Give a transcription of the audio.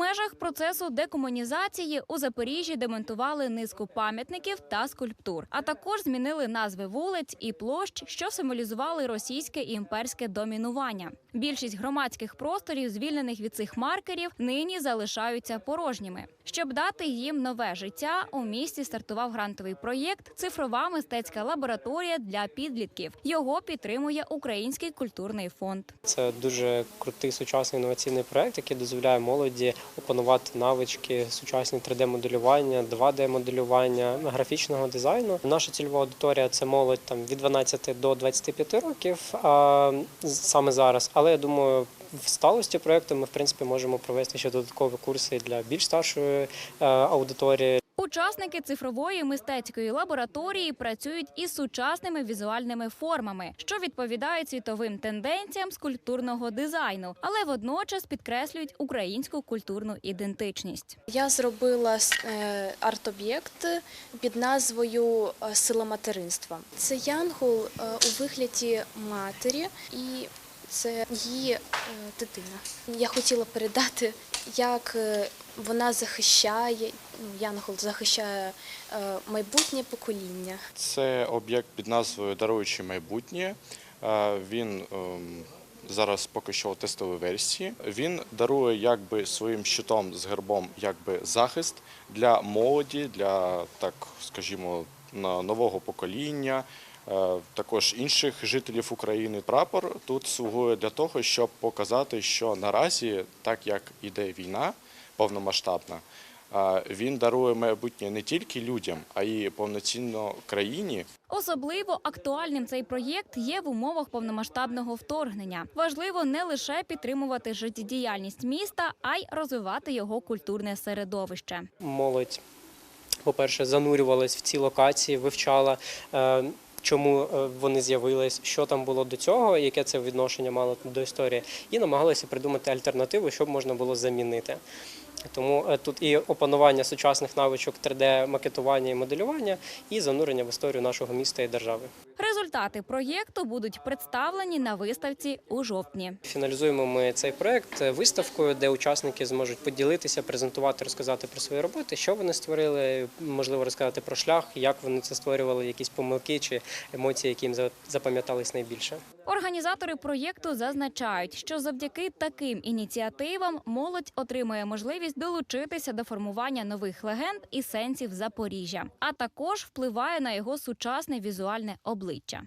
межах процесу декомунізації у Запоріжжі демонтували низку пам'ятників та скульптур, а також змінили назви вулиць і площ, що символізували російське і імперське домінування. Більшість громадських просторів, звільнених від цих маркерів, нині залишаються порожніми. Щоб дати їм нове життя, у місті стартував грантовий проєкт Цифрова мистецька лабораторія для підлітків. Його підтримує Український культурний фонд. Це дуже крутий сучасний інноваційний проект, який дозволяє молоді опанувати навички сучасні 3D-моделювання, 2D-моделювання, графічного дизайну. Наша цільова аудиторія це молодь там від 12 до 25 років а, саме зараз. Але я думаю, в сталості проекту ми в принципі можемо провести ще додаткові курси для більш старшої е, аудиторії. Учасники цифрової мистецької лабораторії працюють із сучасними візуальними формами, що відповідають світовим тенденціям скульптурного дизайну, але водночас підкреслюють українську культурну ідентичність. Я зробила е, арт-об'єкт під назвою е, Сила материнства. Це янгол е, у вигляді матері, і це її е, дитина. Я хотіла передати, як е, вона захищає, ну, янгол захищає е, майбутнє покоління. Це об'єкт під назвою Даруючи майбутнє. Він ем, зараз поки що у тестовій версії. Він дарує якби своїм щитом з гербом якби захист для молоді, для так скажімо, нового покоління. Е, Також інших жителів України прапор тут слугує для того, щоб показати, що наразі, так як іде війна повномасштабна, е, він дарує майбутнє не тільки людям, а й повноцінно країні. Особливо актуальним цей проєкт є в умовах повномасштабного вторгнення. Важливо не лише підтримувати життєдіяльність міста, а й розвивати його культурне середовище. молодь, по-перше, занурювалась в ці локації, вивчала. Чому е, вони з'явились, що там було до цього, яке це відношення мало до історії, і намагалися придумати альтернативу, щоб можна було замінити. Тому е, тут і опанування сучасних навичок 3D-макетування і моделювання, і занурення в історію нашого міста і держави. Результати проєкту будуть представлені на виставці у жовтні. Фіналізуємо ми цей проект виставкою, де учасники зможуть поділитися, презентувати, розказати про свої роботи, що вони створили, можливо, розказати про шлях, як вони це створювали, якісь помилки чи емоції, які їм за- запам'ятались найбільше. Організатори проєкту зазначають, що завдяки таким ініціативам молодь отримує можливість долучитися до формування нових легенд і сенсів Запоріжжя, а також впливає на його сучасне візуальне обличчя.